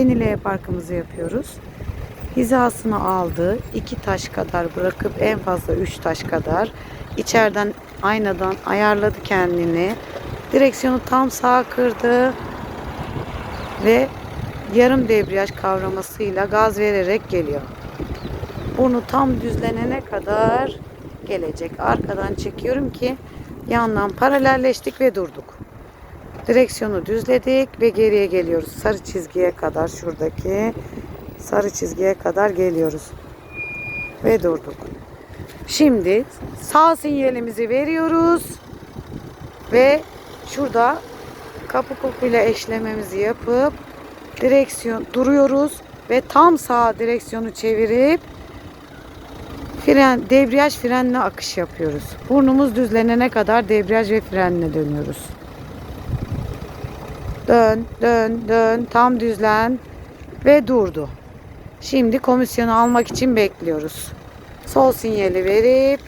Yeni L parkımızı yapıyoruz. Hizasını aldı. iki taş kadar bırakıp en fazla üç taş kadar. içeriden aynadan ayarladı kendini. Direksiyonu tam sağa kırdı. Ve yarım debriyaj kavramasıyla gaz vererek geliyor. Burnu tam düzlenene kadar gelecek. Arkadan çekiyorum ki yandan paralelleştik ve durduk. Direksiyonu düzledik ve geriye geliyoruz. Sarı çizgiye kadar şuradaki sarı çizgiye kadar geliyoruz. Ve durduk. Şimdi sağ sinyalimizi veriyoruz. Ve şurada kapı kopuyla eşlememizi yapıp direksiyon duruyoruz ve tam sağa direksiyonu çevirip fren debriyaj frenle akış yapıyoruz. Burnumuz düzlenene kadar debriyaj ve frenle dönüyoruz. Dön, dön, dön, tam düzlen ve durdu. Şimdi komisyonu almak için bekliyoruz. Sol sinyali verip